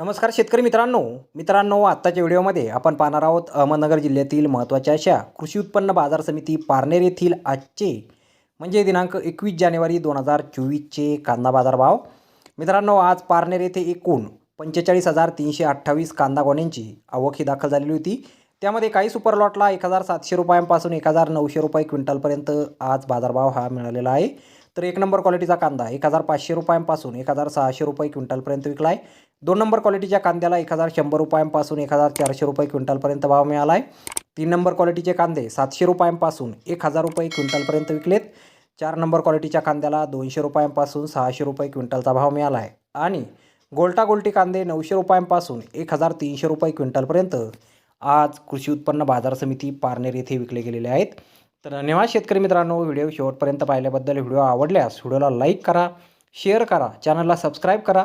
नमस्कार शेतकरी मित्रांनो. मित्रांनो आत्ताच्या व्हिडिओमध्ये आपण पाहणार आहोत अहमदनगर जिल्ह्यातील महत्त्वाच्या अशा कृषी उत्पन्न बाजार समिती पारनेर येथील आजचे म्हणजे दिनांक एकवीस जानेवारी दोन हजार चोवीसचे कांदा बाजार भाव मित्रांनो आज पारनेर येथे एकूण पंचेचाळीस हजार तीनशे अठ्ठावीस कांदा गोण्यांची आवक ही दाखल झालेली होती. त्यामध्ये काही सुपर लॉटला एक हजार सातशे रुपयांपासून एक हजार नऊशे रुपये क्विंटलपर्यंत आज बाजारभाव हा मिळालेला आहे. तर एक नंबर क्वालिटीचा कांदा एक हजार पाचशे रुपयांपासून एक हजार सहाशे रुपये क्विंटलपर्यंत विकला आहे दोन नंबर क्वालिटीच्या कांद्याला एक हजार शंभर रुपयांपासून एक हजार चारशे रुपये क्विंटलपर्यंत भाव मिळाला आहे तीन नंबर क्वालिटीचे कांदे सातशे रुपयांपासून एक हजार रुपये क्विंटलपर्यंत विकलेत. चार नंबर क्वालिटीच्या कांद्याला दोनशे रुपयांपासून सहाशे रुपये क्विंटलचा भाव मिळाला आहे आणि गोल्टा गोल्टी कांदे नऊशे रुपयांपासून एक हजार तीनशे रुपये क्विंटलपर्यंत आज कृषी उत्पन्न बाजार समिती पारनेर येथे विकले गेलेले आहेत. तर धन्यवाद शेतकरी मित्रांनो व्हिडिओ शेवटपर्यंत पाहिल्याबद्दल व्हिडिओ आवडल्यास व्हिडिओला लाईक करा शेअर करा चॅनलला सबस्क्राईब करा.